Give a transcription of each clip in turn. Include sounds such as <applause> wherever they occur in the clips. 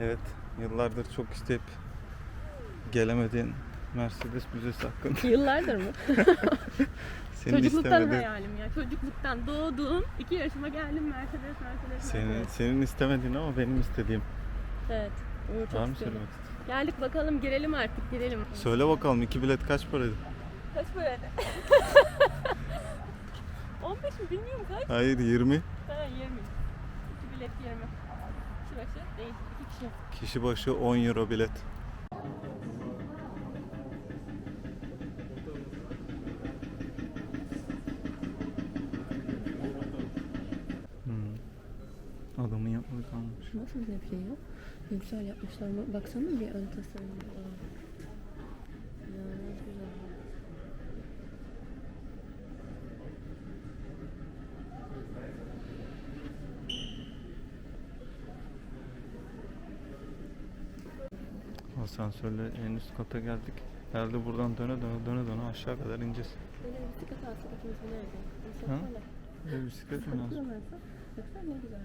Evet, yıllardır çok isteyip gelemediğin Mercedes Müzesi hakkında. Yıllardır mı? <laughs> Senin Çocukluktan istemediğin, hayalim ya. Çocukluktan doğdum. iki yaşıma geldim Mercedes, Mercedes, senin, Mercedes. senin istemediğin ama benim istediğim. Evet. Bunu çok Var istiyorum. Geldik bakalım girelim artık girelim. Söyle bakalım iki bilet kaç paraydı? Kaç paraydı? <laughs> 15 mi bilmiyorum kaç? Hayır 20. Ha 20. İki bilet 20. Kişi başı değil. iki kişi. Kişi başı 10 euro bilet. Hmm. Adamın yapmadığı kalmış. Nasıl bir şey ya? Güzel yapmışlar mı? Baksana bir ön tasarımı. Aa. İnanılmaz güzel. Asansörle en üst kata geldik. Herhalde buradan döne döne döne döne aşağı kadar ineceğiz. Böyle bir bisiklet alsak ikimiz. Böyle bisiklet mi lazım? Baksana ne güzel.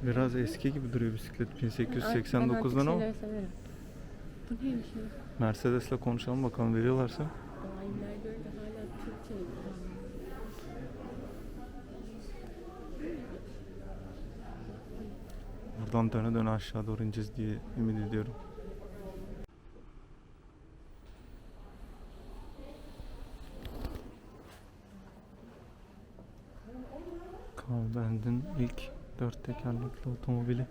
Şu- Biraz eski gibi duruyor bisiklet. Ben artık 1889'dan ama şeyleri severim. Bu neymiş? Mercedes'le konuşalım bakalım veriyorlarsa. Buradan döne döne aşağı doğru ineceğiz diye ümit ediyorum. Carl ilk dört tekerlekli otomobili.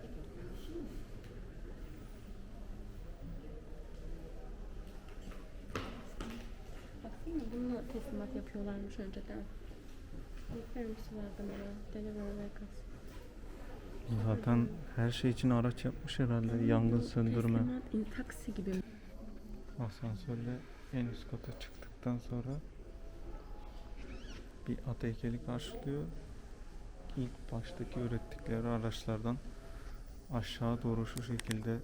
Yapıyorlarmış önceden. Yüklermişsi vardı bana. Delivery Vegas. Zaten her şey için araç yapmış herhalde. Yangın söndürme. Taksi gibi. Asansörle en üst kata çıktıktan sonra bir at heykeli karşılıyor. İlk baştaki ürettikleri araçlardan aşağı doğru şu şekilde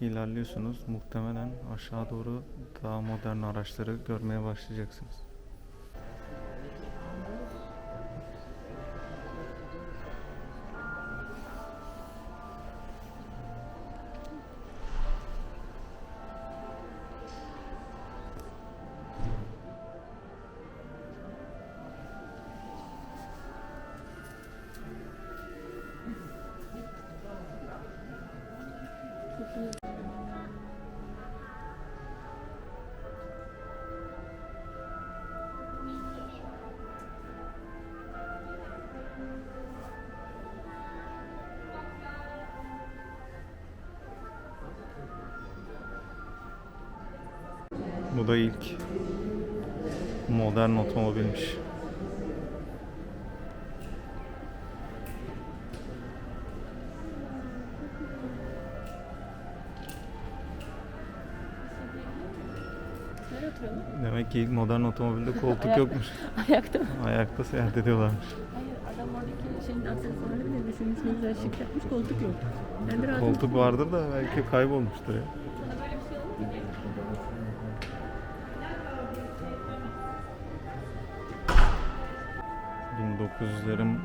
ilerliyorsunuz. Muhtemelen aşağı doğru daha modern araçları görmeye başlayacaksınız. Bu da ilk modern otomobilmiş. Demek ki ilk modern otomobilde koltuk Ayak- yokmuş. Ayakta mı? Ayakta seyahat ediyorlarmış. Hayır adam oradaki şeyin aksesuarı bile resim ismi güzel şık yapmış koltuk yok. Ben de rahatım. Koltuk vardır da belki kaybolmuştur ya. Böyle bir şey olur mu? ...1900'lerin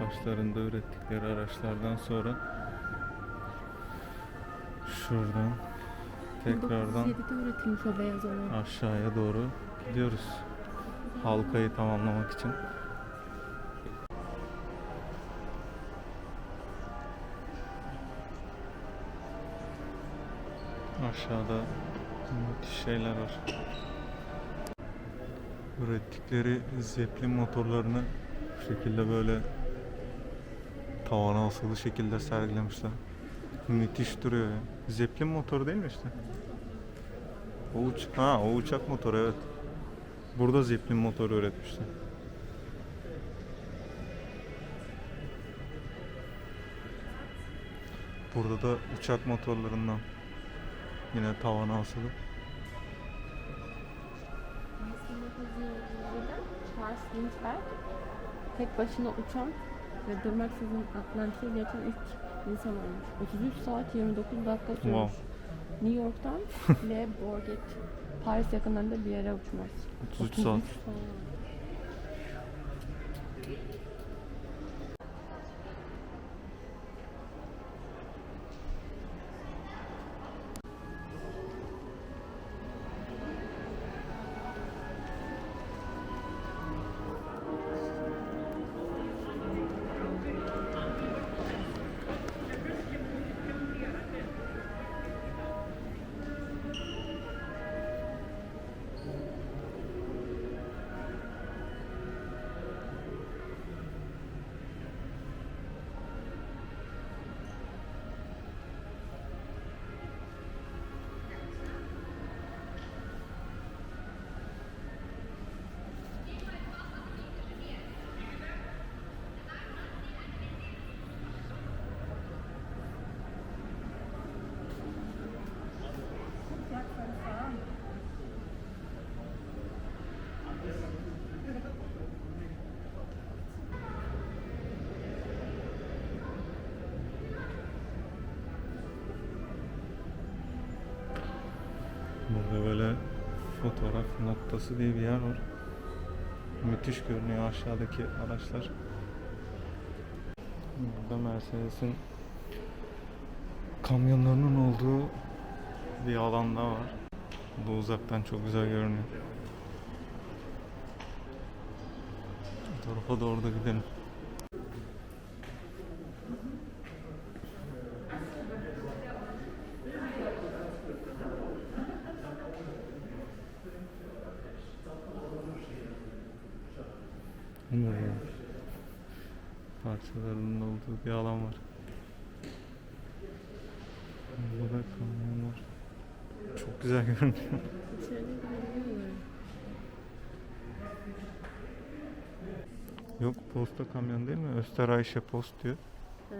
başlarında ürettikleri araçlardan sonra... ...şuradan... ...tekrardan 1907'de üretilmiş o beyaz olan. aşağıya doğru gidiyoruz. Halkayı tamamlamak için. Aşağıda müthiş şeyler var. Ürettikleri Zeppelin motorlarını şekilde böyle tavana asılı şekilde sergilemişler. Müthiş duruyor ya. Zeppelin motoru değil mi işte? O uç ha o uçak motoru evet. Burada Zeppelin motoru üretmişler. Burada da uçak motorlarından yine tavana asılı. 1907'de Charles Lindbergh tek başına uçan ve durmaksızın Atlantik'e geçen ilk insan olmuş. 33 saat 29 dakika sürmüş. Wow. New York'tan <laughs> Le Bourget, Paris yakınlarında bir yere uçmaz. 33 saat. Noktası diye bir yer var. Müthiş görünüyor aşağıdaki araçlar. Burada Mercedes'in kamyonlarının olduğu bir alan daha var. Bu uzaktan çok güzel görünüyor. Bu tarafa doğru da gidelim. Ne ya? Parçalarının olduğu bir alan var. Burada kamyon var. Çok güzel görünüyor. İçeride görünüyorlar. Yok değil mi? Österreichische Post diyor. Ha.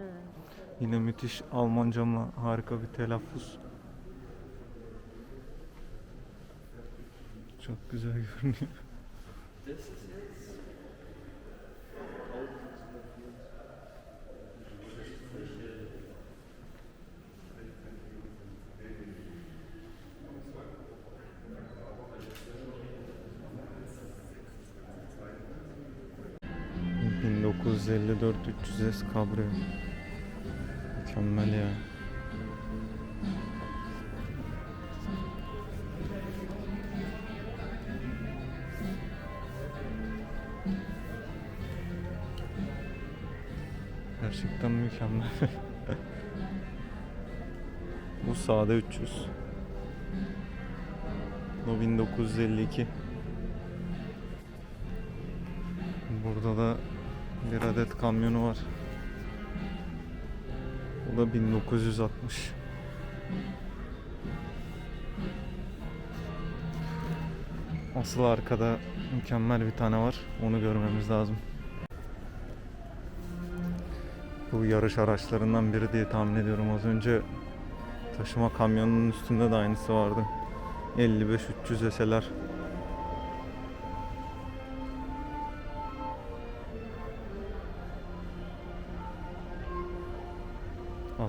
Yine müthiş Almancamla harika bir telaffuz. Çok güzel görünüyor. ...1954 300S Cabrio. Mükemmel ya. Gerçekten mükemmel. <laughs> Bu sade 300. Bu 1952. Burada da bir adet kamyonu var. Bu da 1960. Asıl arkada mükemmel bir tane var. Onu görmemiz lazım. Bu yarış araçlarından biri diye tahmin ediyorum. Az önce taşıma kamyonunun üstünde de aynısı vardı. 55-300 SLR.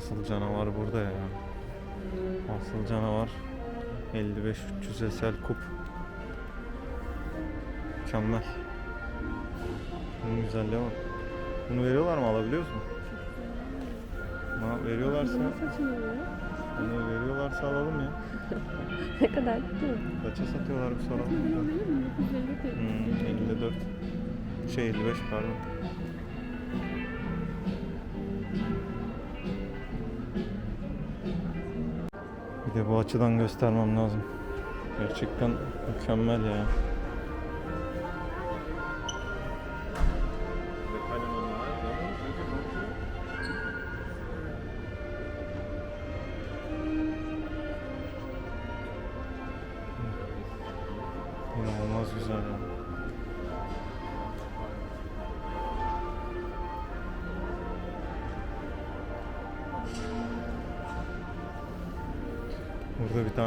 Asıl canavar burada ya. Asıl canavar 55-300 SL kup. Mükemmel. Bunun güzelliğe bak. Bunu veriyorlar mı? Alabiliyoruz mu? Ha, veriyorlarsa, bunu veriyorlarsa alalım ya. <laughs> Ne kadar tuttu? Kaça satıyorlar bir soralım. Benim benim 1950 Hmm, 54. Şey 55 pardon. De bu açıdan göstermem lazım. Gerçekten mükemmel ya.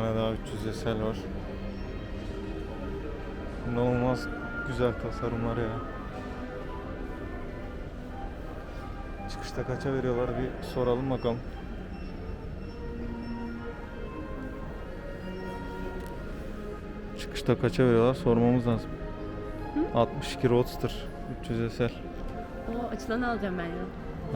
Tane daha 300 SL var. İnanılmaz güzel tasarımlar ya. Çıkışta kaça veriyorlar bir soralım bakalım. Çıkışta kaça veriyorlar sormamız lazım. 62 Roadster 300 SL. O açılan alacağım ben ya.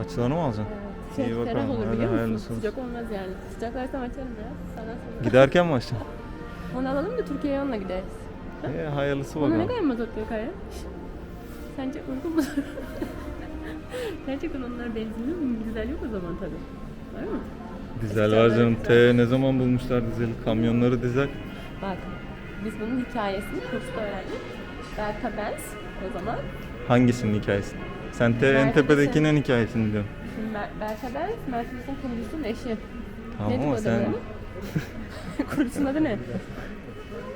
Açılanı mı alacaksın? Şey, İyi bakalım, ferah olur hadi biliyor musun? hayırlısı Sıcak olmaz yani. Sıcaklarsam açarım ya. Sana sonra. Giderken mi açacaksın? <laughs> Onu alalım da Türkiye'ye onunla gideriz. Ee, hayırlısı Ona ne bakalım. kadar mazot yok ya? Sence uygun mu? <laughs> Gerçekten onlar benzinli mi? Dizel yok o zaman tabii. Var mı? Dizel var canım. T ne zaman bulmuşlar dizeli? Kamyonları dizel. Bak biz bunun hikayesini kursta öğrendik. Berka Benz o zaman. Hangisinin hikayesi? Sen T en tepedekinin hikayesini diyorsun. Şimdi Mer- Berka Benz Mercedes'in kurucusunun eşi. Tamam Nedir ama sen? <laughs> Kurucusunun adı ne?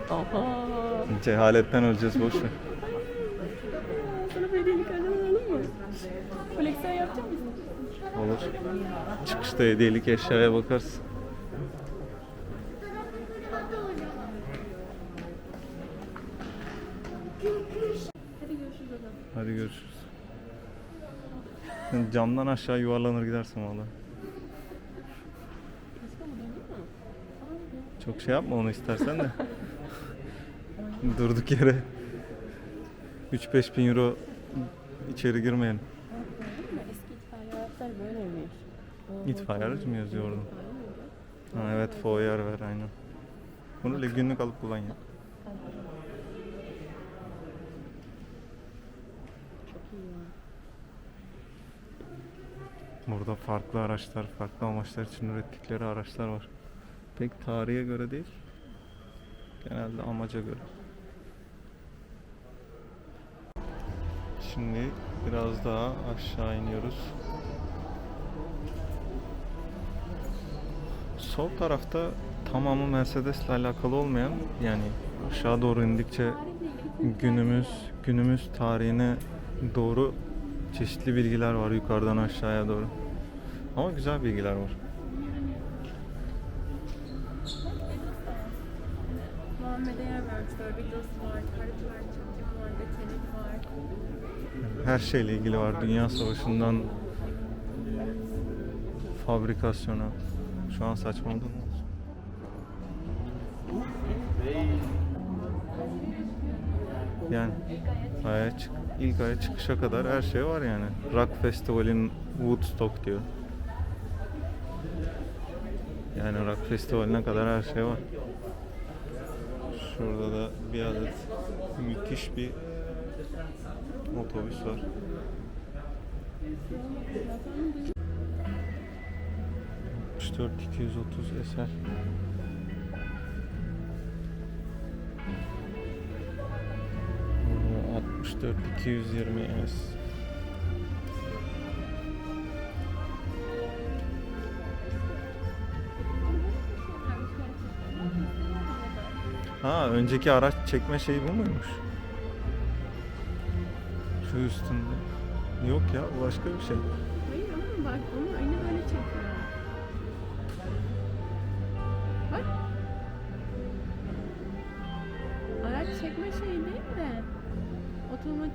Aha. cehaletten öleceğiz boş ver. Sana delikanlı alalım mı? Koleksiyon yapacak mısın? Olur. Çıkışta hediyelik eşyaya bakarız. Hadi görüşürüz. Hadi görüşürüz. Sen camdan aşağı yuvarlanır gidersin valla. Çok şey yapma onu istersen de. <laughs> Durduk yere 3-5 bin euro içeri girmeyelim. İtfaiye aracı mı yazıyor orada? Ha, evet foyer ver aynen. Bunu öyle günlük alıp kullan ya. Çok iyi ya. Burada farklı araçlar, farklı amaçlar için ürettikleri araçlar var. Pek tarihe göre değil. Genelde amaca göre. Şimdi biraz daha aşağı iniyoruz. Sol tarafta tamamı Mercedes'le alakalı olmayan yani aşağı doğru indikçe günümüz günümüz tarihine doğru çeşitli bilgiler var yukarıdan aşağıya doğru. Ama güzel bilgiler var. Muhammed'e yer vermişler. Videosu var, tarih var, çekim var, detaylık var. Her şeyle ilgili var. Dünya Savaşı'ndan fabrikasyona. Şu an saçmaladım. mı? Yani aya çık, ilk aya çıkışa kadar her şey var yani. Rock Festival'in Woodstock diyor. Yani Rock Festivali'ne kadar her şey var. Şurada da bir adet müthiş bir otobüs var. ...64 230 eser. 64 220 S. Ha önceki araç çekme şeyi bu muymuş? Şu üstünde. Yok ya başka bir şey. Hayır ama bak onu aynı böyle çekiyor.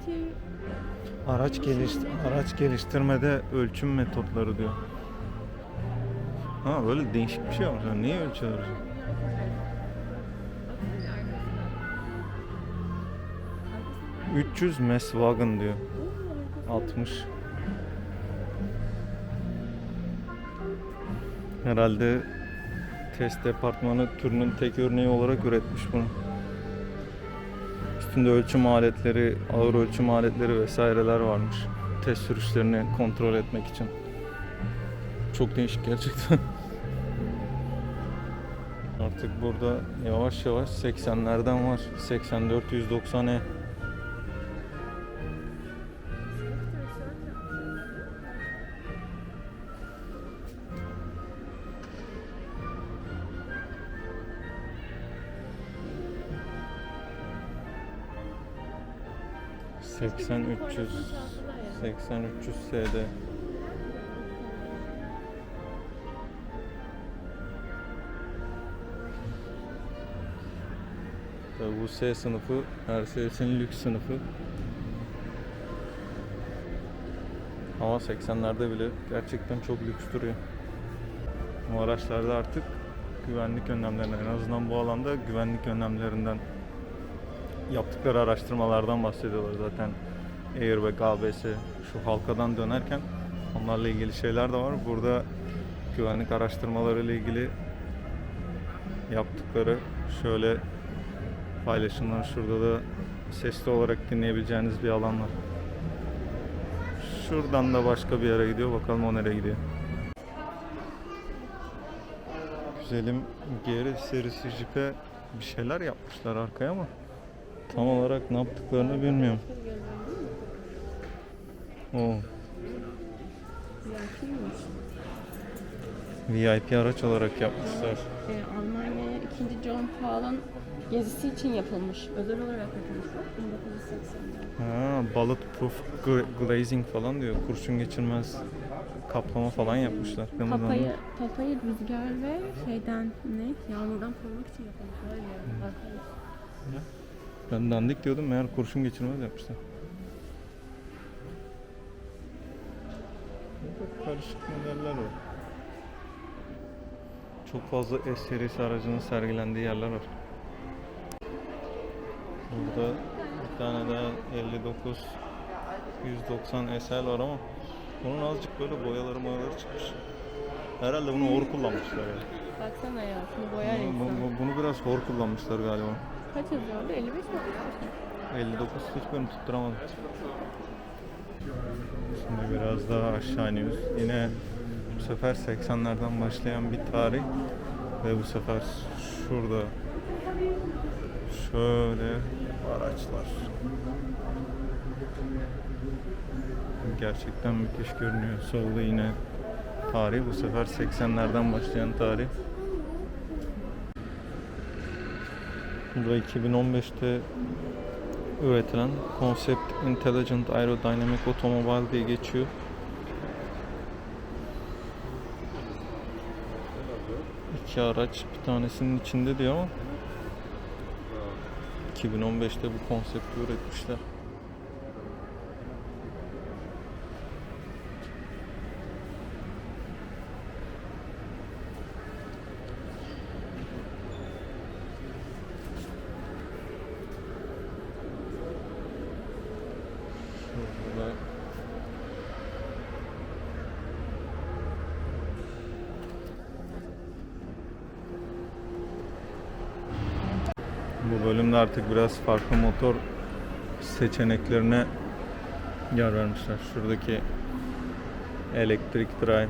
Otomatik Araç geliştir araç geliştirmede ölçüm metotları diyor. Ha böyle değişik bir şey var. Neyi ölçüyoruz? 300 Messwagen diyor. 60. Herhalde test departmanı türünün tek örneği olarak üretmiş bunu üstünde ölçüm aletleri, ağır ölçüm aletleri vesaireler varmış. Test sürüşlerini kontrol etmek için. Çok değişik gerçekten. <laughs> Artık burada yavaş yavaş 80'lerden var. 84 190'e 80 300 80 300 SD Tabii bu S sınıfı Mercedes'in şey lüks sınıfı ama 80'lerde bile gerçekten çok lüks duruyor. Bu araçlarda artık güvenlik önlemlerine en azından bu alanda güvenlik önlemlerinden yaptıkları araştırmalardan bahsediyorlar zaten. Airbag, ABS, şu halkadan dönerken onlarla ilgili şeyler de var. Burada güvenlik araştırmaları ile ilgili yaptıkları şöyle paylaşımlar şurada da sesli olarak dinleyebileceğiniz bir alan var. Şuradan da başka bir yere gidiyor. Bakalım o nereye gidiyor. Güzelim GR serisi Jeep'e bir şeyler yapmışlar arkaya ama tam olarak ne yaptıklarını bilmiyorum. VIP'ymiş. VIP araç olarak yapmışlar. E, Almanya'ya 2. John Paul'un gezisi için yapılmış. Özel olarak yapılmış. Bak 1980'de. Ha, bulletproof gla- glazing falan diyor. Kurşun geçirmez kaplama falan yapmışlar. Papayı, papayı rüzgar ve şeyden ne? Yağmurdan korumak için yapılmış. Öyle yani. Arkayı. Ben dandik diyordum meğer kurşun geçirmez yapmışlar. Burada karışık modeller var. Çok fazla S serisi aracının sergilendiği yerler var. Burada bir tane daha 59 190 SL var ama bunun azıcık böyle boyaları boyaları çıkmış. Herhalde bunu hor kullanmışlar ya. Baksana ya şunu boyar Bunu, insan. bu- bunu biraz hor kullanmışlar galiba. Kaç yazıyordu? 55 mi? 59 hiç ben tutturamadım. Şimdi biraz daha aşağı iniyoruz. Yine bu sefer 80'lerden başlayan bir tarih ve bu sefer şurada şöyle araçlar. Gerçekten müthiş görünüyor. Solda yine tarih. Bu sefer 80'lerden başlayan tarih. Bu da 2015'te üretilen Concept Intelligent Aerodynamic Automobile diye geçiyor. İki araç bir tanesinin içinde diyor ama 2015'te bu konsepti üretmişler. Şurada Bu bölümde artık biraz farklı motor seçeneklerine yer vermişler. Şuradaki elektrik drive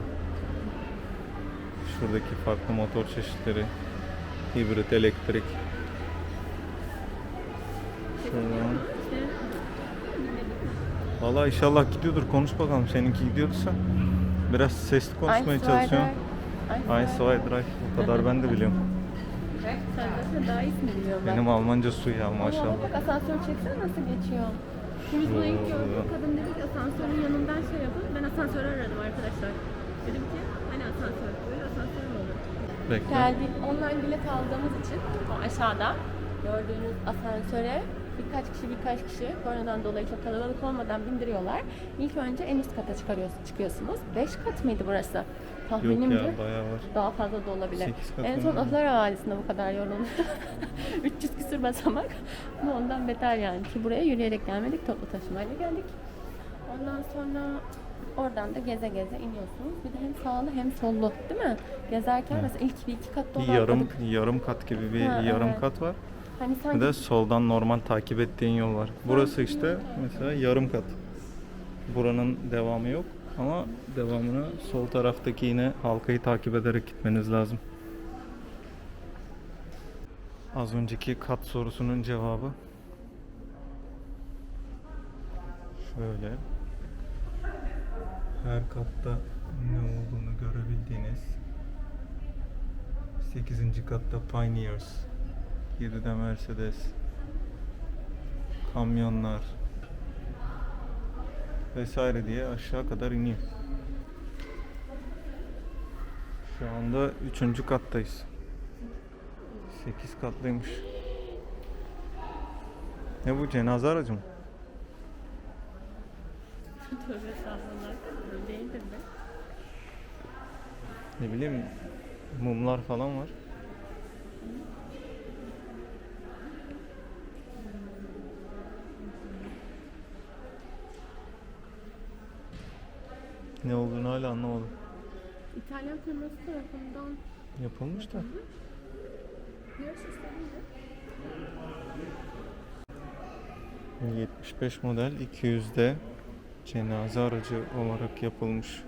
Şuradaki farklı motor çeşitleri hibrit elektrik Şuradan Valla inşallah gidiyordur. Konuş bakalım. Seninki gidiyorsa. Biraz sesli konuşmaya çalışıyorum. Eins, zwei, drei. O kadar ben de biliyorum. Daha iyisini biliyorum ben. Benim Almanca su ya Ama maşallah. bak asansör çeksene nasıl geçiyor. Şimdi bunu ilk gördüm. Kadın dedi ki asansörün yanından şey yapın. Ben asansörü aradım arkadaşlar. Dedim ki hani asansör? Böyle asansör mü olur? Bekle. Geldik. Online bilet aldığımız için o aşağıda gördüğünüz asansöre birkaç kişi birkaç kişi koronadan dolayı çok kalabalık olmadan bindiriyorlar. İlk önce en üst kata çıkarıyorsunuz, çıkıyorsunuz. 5 kat mıydı burası? Yok Tahminimce ya bayağı var. daha fazla da olabilir. Sekiz kat En son ne? Ahlar bu kadar yorulmuş. <laughs> 300 küsür basamak. <laughs> Ama ondan beter yani. Ki buraya yürüyerek gelmedik, toplu taşımayla geldik. Ondan sonra oradan da geze geze iniyorsunuz. Bir de hem sağlı hem sollu değil mi? Gezerken Evet. mesela ilk bir iki katta Bir yarım atladık. yarım kat gibi bir Ha, yarım evet. kat var. Hani Bir sanki de soldan normal takip ettiğin yol var. Burası işte mesela yarım kat. Buranın devamı yok ama devamına sol taraftaki yine halkayı takip ederek gitmeniz lazım. Az önceki kat sorusunun cevabı şöyle. Her katta ne olduğunu görebildiğiniz 8. katta Pioneers 7'de Mercedes kamyonlar vesaire diye aşağı kadar iniyor. Şu anda 3. kattayız. 8 katlıymış. Ne bu cenaze aracı mı? Tövbe estağfurullah. Değildir be. Ne bileyim mumlar falan var. Ne olduğunu hala anlamadım. İtalyan firması tarafından Yapılmış da. yarış istediğinde 75 model 200'de cenaze aracı olarak yapılmış.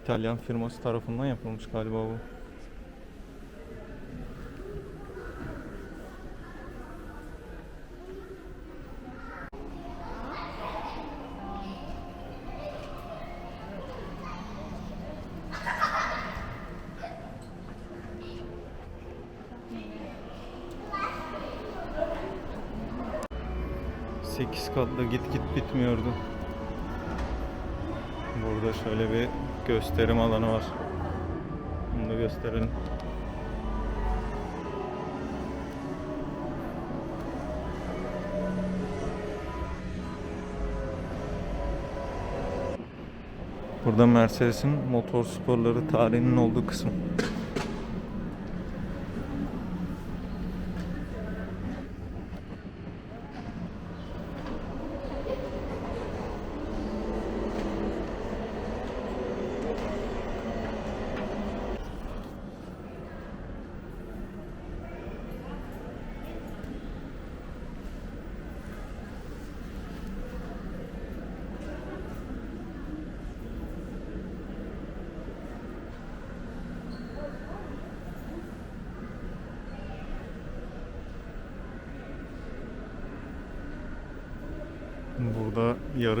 İtalyan firması tarafından yapılmış galiba bu. Gösterim alanı var. Bunu da gösterelim. Burada Mercedes'in motor sporları tarihinin olduğu kısım.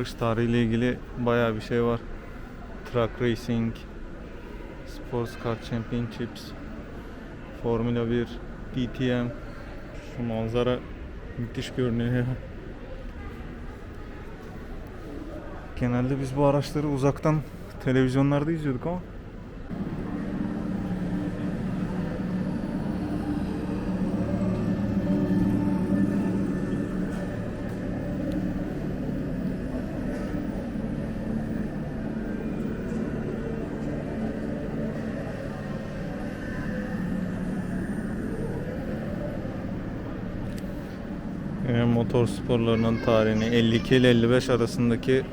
Yarış tarihiyle ilgili bayağı bir şey var. Truck Racing, Sports Car Championships, Formula 1, DTM. Şu manzara müthiş görünüyor. Genelde biz bu araçları uzaktan televizyonlarda izliyorduk ama Yine motor sporlarının tarihini 52 ile 55 arasındaki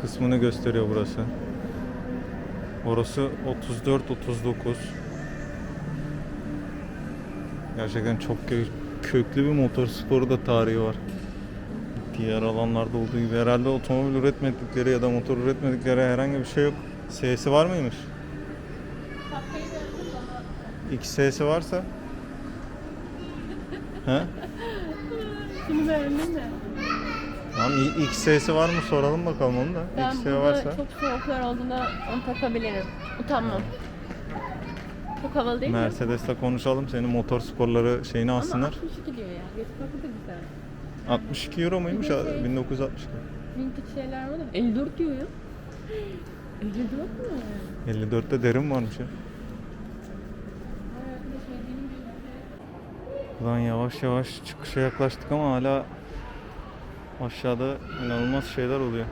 kısmını gösteriyor burası. Orası 34 39. Gerçekten çok kö- köklü bir motor sporu da tarihi var. Diğer alanlarda olduğu gibi herhalde otomobil üretmedikleri ya da motor üretmedikleri herhangi bir şey yok. S'si var mıymış? İki S'si varsa? <laughs> He? Şunu beğendin mi? Tamam i- ilk S'si var mı soralım bakalım onu da. Ben İlk S burada varsa. çok soğuklar olduğunda onu takabilirim. Utanmam. Çok havalı değil mi? Mercedes'le konuşalım senin motor sporları şeyini Ama alsınlar. 62 diyor ya. Götürmek da güzel. 62 euro muymuş? Bir de şey- 1962. Vintage şeyler var da 54 diyor ya. 54 mu? 54'te derin varmış ya. Hayatımda şey benim Ulan yavaş yavaş çıkışa yaklaştık ama hala aşağıda inanılmaz şeyler oluyor.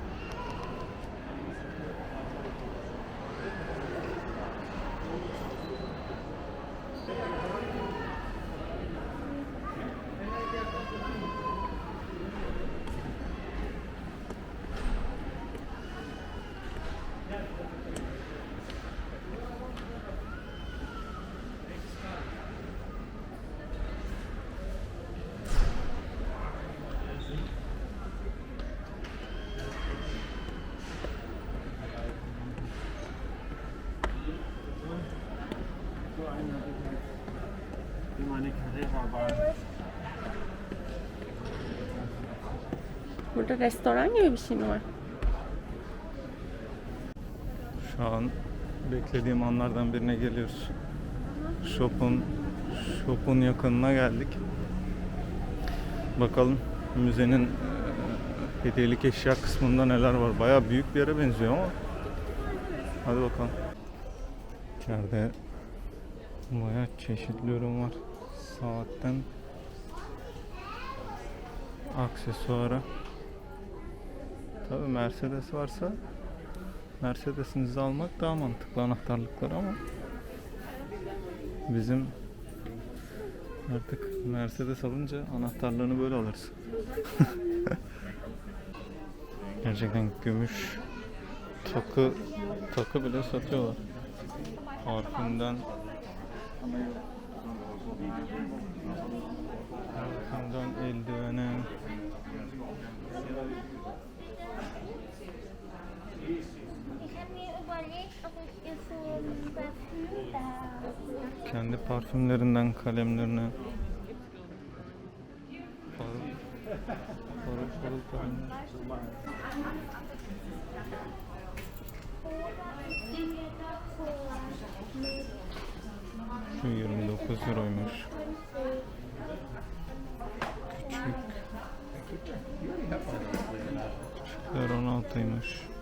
Burada restoran gibi bir şey mi var? Şu an beklediğim anlardan birine geliyoruz. Shop'un Shop'un yakınına geldik. Bakalım müzenin eee, hediyelik eşya kısmında neler var. Bayağı büyük bir yere benziyor ama. Hadi bakalım. İçeride bayağı çeşitli ürün var. Saatten aksesuara. Tabii Mercedes varsa Mercedes'inizi almak daha mantıklı anahtarlıklar ama bizim artık Mercedes alınca anahtarlarını böyle alırız. <laughs> Gerçekten gümüş takı takı bile satıyorlar. Parfümden parfümden eldivene kendi parfümlerinden kalemlerine parıl parıl parıl kalemler. Şu 29 euroymuş. Küçük. Küçükler 16'ymış.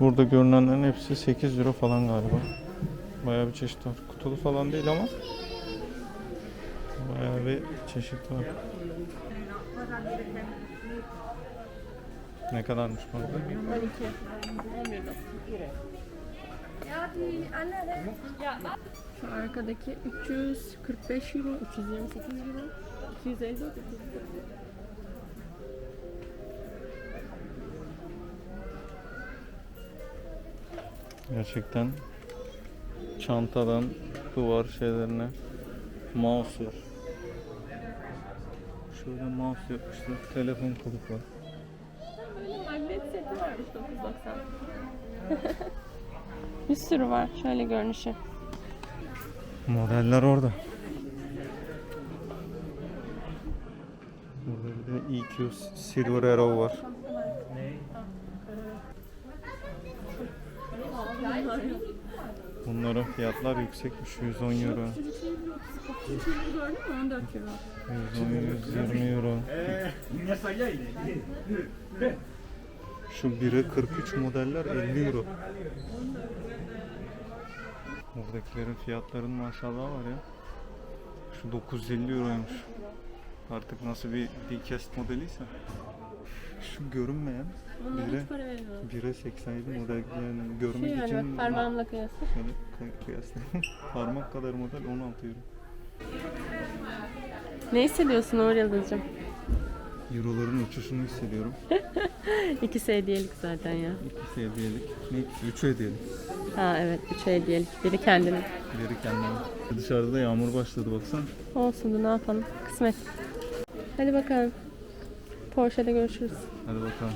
Burada görünenlerin hepsi 8 euro falan galiba. Bayağı bir çeşit var. Kutulu falan değil ama bayağı bir çeşit var. Ne kadarmış bu? 12. 11 Şu arkadaki 345 euro, 328 euro, 250 euro. Gerçekten çantadan duvar şeylerine mouse var. Şöyle mouse yapmışlar. Telefon kılıfı var. Böyle magnet seti varmış 990. <laughs> Bir sürü var. Şöyle görünüşü. Modeller orada. Burada bir de EQ Silver Arrow var. Bunların fiyatlar yüksekmiş. 110 euro. Gördün mü? 14 euro. 110, 120 euro. Şu 1'e 43 modeller 50 euro. Buradakilerin fiyatların maşallah var ya. Şu 950 euroymuş. Artık nasıl bir diecast modeliyse. Şu görünmeyen Bunlara bire, hiç para vermiyorum. 1'e 87 model yani görmek Şey yani için bak parmağımla kıyasla. Şöyle kıy- kıyaslayayım. <laughs> Parmak kadar model 16 euro. Ne hissediyorsun Uğur Yıldız'cığım? Euroların uçuşunu hissediyorum. <laughs> İkisi hediyelik zaten ya. İkisi hediyelik. Ne? Üçü hediyelik. Ha evet üç hediyelik. Biri kendine. Biri kendine. Dışarıda yağmur başladı baksana. Olsun da ne yapalım. Kısmet. Hadi bakalım. Porsche'de görüşürüz. Hadi bakalım.